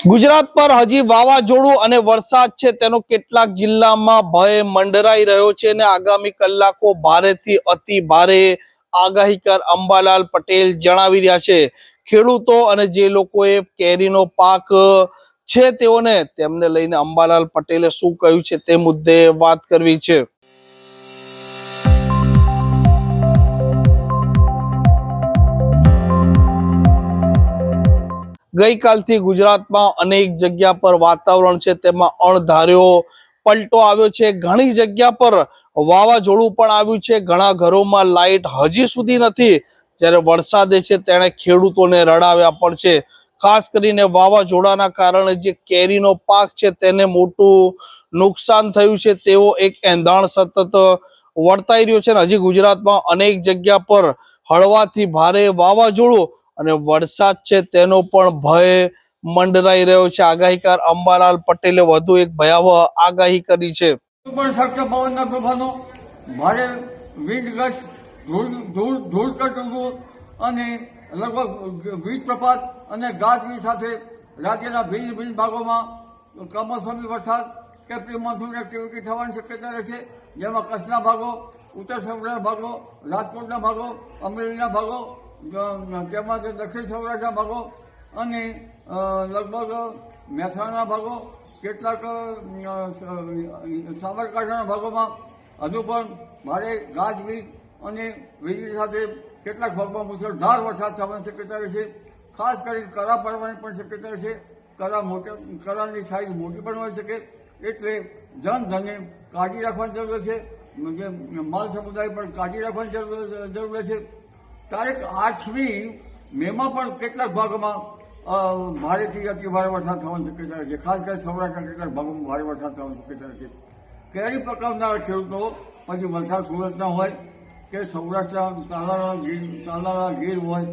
ગુજરાત પર હજી વાવાઝોડું અને વરસાદ છે તેનો કેટલાક જિલ્લામાં ભય મંડરાઈ રહ્યો છે અને આગામી કલાકો ભારેથી અતિ ભારે આગાહીકાર અંબાલાલ પટેલ જણાવી રહ્યા છે. ખેડૂતો અને જે લોકોએ કેરીનો પાક, છે તેઓને તેમને લઈને અંબાલાલ પટેલે શું કહ્યું છે તે મુદ્દે વાત કરવી છે. ગઈકાલથી ગુજરાતમાં અનેક જગ્યા પર વાતાવરણ છે, તેમાં અણધાર્યો પલટો આવ્યો છે. ઘણી જગ્યા પર વાવાઝોડું પણ આવ્યું છે. ઘણા ઘરોમાં લાઈટ હજી સુધી નથી. જ્યારે વરસાદે છે તેણે ખેડૂતોને રડાવ્યા પણ છે. ખાસ કરીને વાવાઝોડાના કારણે જે કેરીનો પાક છે તેને મોટું નુકસાન થયું છે. તેવો એક એંધાણ સતત વર્તાઈ રહ્યો છે અને હજી ગુજરાતમાં અનેક જગ્યા પર હળવાથી ભારે વાવાઝોડું અને વરસાદ છે તેનો પણ ભય મંડરાઈ રહ્યો છે. આગાહીકાર અંબાલાલ પટેલે વધુ એક ભયાવહ આગાહી કરી છે. પણ શક્ત પવનના તોફાનો, ભારે વિન્ડ ગસ્ટ ધૂળ ધૂળ ધૂળ અને લગભગ વીજ પ્રપાત અને ગાજવીજ સાથે રાજ્યના ભિન્ન ભિન્ન ભાગોમાં કમોસમી વરસાદ કે પ્રી મોન્સૂન એક્ટિવિટી થવાની શક્યતા રહે છે. જેમાં કચ્છના ભાગો, ઉત્તર સૌરાષ્ટ્રના ભાગો, રાજકોટના ભાગો, અમરેલીના ભાગો તેમાં દક્ષિણ સૌરાષ્ટ્રના ભાગો અને લગભગ મહેસાણાના ભાગો, કેટલાક સાબરકાંઠાના ભાગોમાં હજુ પણ ભારે ગાજવીજ અને વીજળી સાથે કેટલાક ભાગમાં મુસળધાર વરસાદ થવાની શક્યતા રહેશે ખાસ કરીને કરા પડવાની પણ શક્યતા રહેશે કરા મોટા, કરાની સાઈઝ મોટી પણ હોઈ શકે. એટલે જનધને કાળજી રાખવાની જરૂર છે. માલ સમુદાય પણ કાળજી રાખવાની જરૂર છે. તારીખ આઠમી મેમાં પણ કેટલાક ભાગોમાં ભારેથી અતિ ભારે વરસાદ થવાની શક્યતા છે. ખાસ કરીને સૌરાષ્ટ્રના કેટલાક ભાગોમાં ભારે વરસાદ થવાની શક્યતા છે. કેરી પકવનાર ખેડૂતો, પછી વલસાડ સુરતના હોય કે સૌરાષ્ટ્રના તાલાળા ગીર તાલાળા ગીર હોય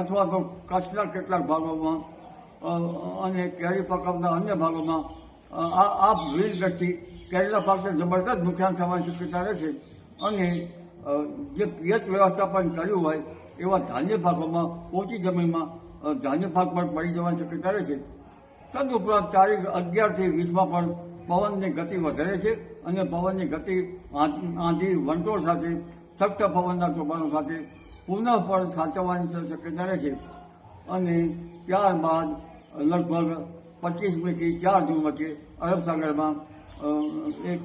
અથવા તો કચ્છના કેટલાક ભાગોમાં અને કેરી પકવના અન્ય ભાગોમાં આ આ વીજ ગસ્તી કેરીના પાકને જબરદસ્ત નુકસાન થવાની શક્યતા રહે છે. અને જે પિયત વ્યવસ્થાપન કર્યું હોય, એવા ધાન્ય પાકોમાં ઓછી જમીનમાં ધાન્ય પાક પણ પડી જવાની શક્યતા રહે છે. તદુપરાંત તારીખ અગિયારથી વીસમાં પણ પવનની ગતિ વધારે છે અને પવનની ગતિ આંધી વંટોળ સાથે, સખ્ત પવનના તોફાનો સાથે પુનઃ પણ સાચવવાની શક્યતા રહે છે. અને ત્યારબાદ લગભગ પચીસમીથી ચાર જૂન વચ્ચે અરબ સાગરમાં એક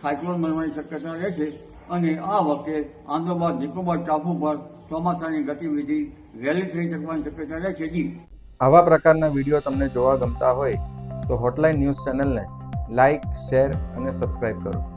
સાયક્લોન બનવાની શક્યતા રહે છે. અને આ વખતે આંદોબાદ નિકોબાર ટાપુ પર ચોમાસાની ગતિવિધિ વહેલી થઈ શકવાની શક્યતા રહે છે. જી. આવા પ્રકારના વીડિયો તમને જોવા ગમતા હોય તો હોટલાઇન ન્યૂઝ ચેનલને લાઇક શેર અને સબસ્ક્રાઇબ કરો.